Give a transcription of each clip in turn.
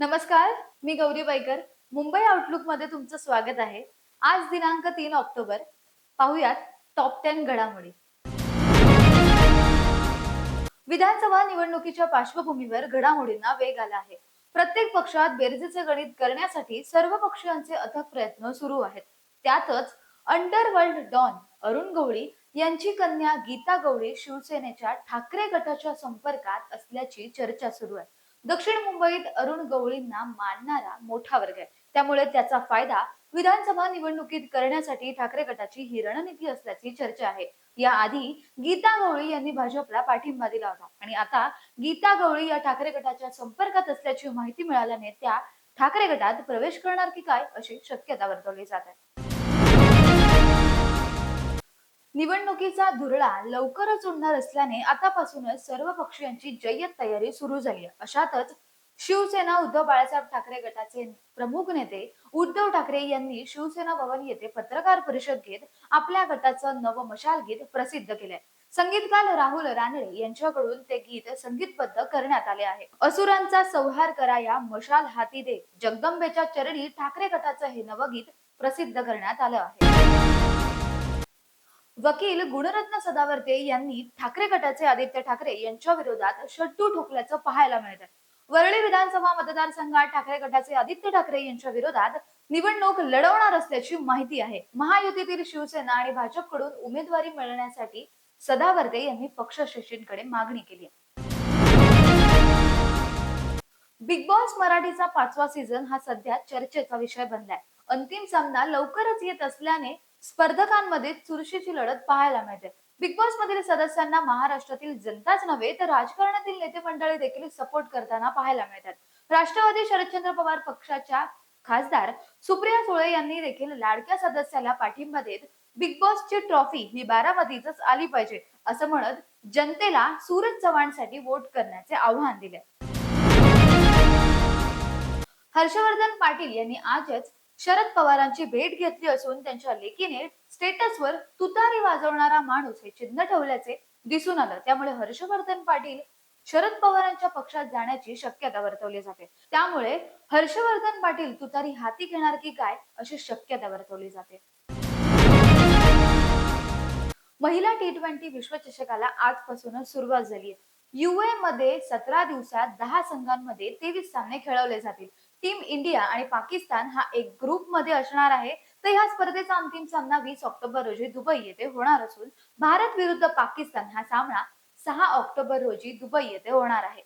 नमस्कार मी गौरी बाईकर मुंबई आउटलुकमध्ये तुमचं स्वागत आहे. आज दिनांक तीन ऑक्टोबर. पाहुयात टॉप टेन घडामोडी. विधानसभा निवडणुकीच्या पार्श्वभूमीवर घडामोडींना वेग आला आहे. प्रत्येक पक्षात बेरजेचे गणित करण्यासाठी सर्व पक्षांचे अथक प्रयत्न सुरू आहेत. त्यातच अंडरवर्ल्ड डॉन अरुण गवळी यांची कन्या गीता गवळी शिवसेनेच्या ठाकरे गटाच्या संपर्कात असल्याची चर्चा सुरू आहे. दक्षिण मुंबईत अरुण गवळींना मानणारा मोठा वर्ग आहे. त्यामुळे त्याचा फायदा विधानसभा निवडणुकीत करण्यासाठी ठाकरे गटाची ही रणनीती असल्याची चर्चा आहे. याआधी गीता गवळी यांनी भाजपला पाठिंबा दिला होता. आणि आता गीता गवळी या ठाकरे गटाच्या संपर्कात असल्याची माहिती मिळाल्याने त्या ठाकरे गटात प्रवेश करणार की काय अशी शक्यता वर्तवली जात आहे. निवडणुकीचा धुरळा लवकरच उडणार असल्याने आतापासूनच सर्व पक्षांची जय्यत तयारी सुरू झाली आहे. अशातच शिवसेना उद्धव बाळासाहेब ठाकरे गटाचे प्रमुख नेते उद्धव ठाकरे यांनी शिवसेना भवन येथे पत्रकार परिषद घेत आपल्या गटाचं नव मशाल गीत प्रसिद्ध केलंय. संगीतकार राहुल रानडे यांच्याकडून ते गीत संगीतबद्ध करण्यात आले आहे. असुरांचा संहार करा या मशाल हाती दे. जगदंबेच्या चरणी ठाकरे गटाचं हे नवं गीत प्रसिद्ध करण्यात आलं आहे. वकील गुणरत्न सदावर्ते यांनी ठाकरे गटाचे आदित्य ठाकरे यांच्या विरोधात शट्टू ठोकल्याचं पाहायला मिळत आहे वरळी विधानसभा मतदारसंघात ठाकरे गटाचे आदित्य ठाकरे यांच्या विरोधात निवडणूक लढवणार असल्याची माहिती आहे. महायुतीतील शिवसेना आणि भाजपकडून उमेदवारी मिळण्यासाठी सदावर्ते यांनी पक्षश्रेष्ठींकडे मागणी केली आहे. बिग बॉस मराठीचा पाचवा सीझन हा सध्या चर्चेचा विषय बनलाय. अंतिम सामना लवकरच येत असल्याने स्पर्धकांमध्ये चुरशीची लढत पाहायला मिळते. बिग बॉस मधील सदस्यांना महाराष्ट्रातील जनताच नव्हे तर राजकारणातील नेते मंडळी देखील सपोर्ट करताना पाहायला मिळतात. राष्ट्रवादी शरदचंद्र पवार पक्षाच्या खासदार सुप्रिया सुळे यांनी देखील लाडक्या सदस्याला पाठिंबा देत बिग बॉसची ट्रॉफी ही बारामतीतच आली पाहिजे असं म्हणत जनतेला सूरज चव्हाणसाठी वोट करण्याचे आव्हान दिले. हर्षवर्धन पाटील यांनी आजच शरद पवारांची भेट घेतली असून त्यांच्या लेकीने स्टेटसवर तुतारी वाजवणारा माणूस हे चिन्ह ठेवल्याचे दिसून आलं. त्यामुळे हर्षवर्धन पाटील शरद पवारांच्या पक्षात जाण्याची शक्यता वर्तवली जाते. त्यामुळे हर्षवर्धन पाटील तुतारी हाती घेणार की काय अशी शक्यता वर्तवली जाते. महिला टी ट्वेंटी विश्वचषकाला आजपासूनच सुरुवात झाली युए मध्ये सतरा दिवसात दहा संघांमध्ये तेवीस सामने खेळवले जातील. टीम इंडिया आणि पाकिस्तान हा एक ग्रुपमध्ये असणार आहे. तर ह्या स्पर्धेचा अंतिम सामना वीस ऑक्टोबर रोजी दुबई येथे होणार असून भारत विरुद्ध पाकिस्तान हा सामना सहा ऑक्टोबर रोजी दुबई येथे होणार आहे.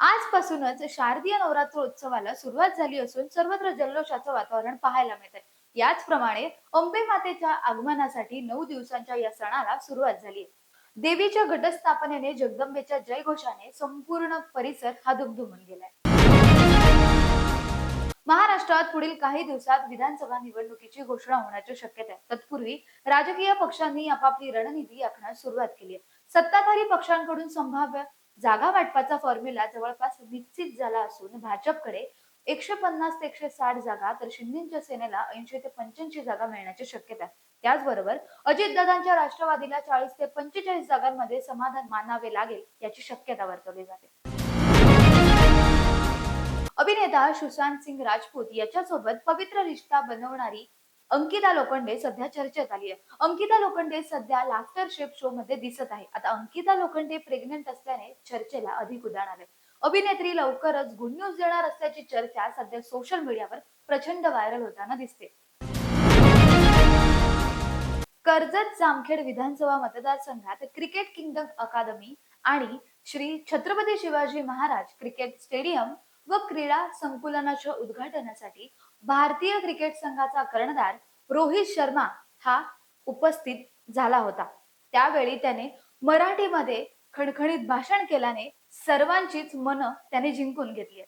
आजपासूनच शारदीय नवरात्रोत्सवाला सुरुवात झाली असून सर्वत्र जल्लोषाचं वातावरण पाहायला मिळतंय. याचप्रमाणे अंबे मातेच्या आगमनासाठी नऊ दिवसांच्या या सणाला सुरुवात झाली आहे देवीच्या घटस्थापनेने जगदंबेच्या जयघोषाने संपूर्ण परिसर हा दुमदुमून गेलाय. महाराष्ट्रात पुढील काही दिवसात विधानसभा निवडणुकीची घोषणा होण्याची शक्यता आहे. तत्पूर्वी राजकीय पक्षांनी आपापली रणनीती आखण्यास सुरुवात केली आहे. सत्ताधारी पक्षांकडून संभाव्य जागा वाटपाचा फॉर्म्युला जवळपास निश्चित झाला असून भाजपकडे एकशे पन्नास ते एकशे साठ जागा तर शिंदेच्या सेनेला ऐंशी ते पंच्याऐंशी जागा मिळण्याची शक्यता आहे. त्याचबरोबर अजितदादांच्या राष्ट्रवादीला चाळीस ते पंचेचाळीस जागांमध्ये समाधान मानावे लागेल याची शक्यता वर्तवली जाते. अभिनेता सुशांत सिंग राजपूत याच्यासोबत पवित्र रिश्ता बनवणारी अंकिता लोखंडे सध्या चर्चेत आली आहे. अंकिता लोखंडे सध्या लाफ्टर शेप शो मध्ये दिसत आहे. आता अंकिता लोखंडे प्रेग्नंट असल्याने चर्चेला अधिक उदाहरण आले अभिनेत्री लवकरच गुड न्यूज देणार असल्याची चर्चा सध्या सोशल मीडियावर प्रचंड व्हायरल होताना दिसते. कर्जत जामखेड विधानसभा मतदारसंघात क्रिकेट किंगडम अकादमी आणि श्री छत्रपती शिवाजी महाराज क्रिकेट स्टेडियम व क्रीडा संकुलनाच्या उद्घाटनासाठी भारतीय क्रिकेट संघाचा कर्णधार रोहित शर्मा हा उपस्थित झाला होता. त्यावेळी त्याने मराठीमध्ये खणखणीत भाषण केल्याने सर्वांचीच मन त्याने जिंकून घेतली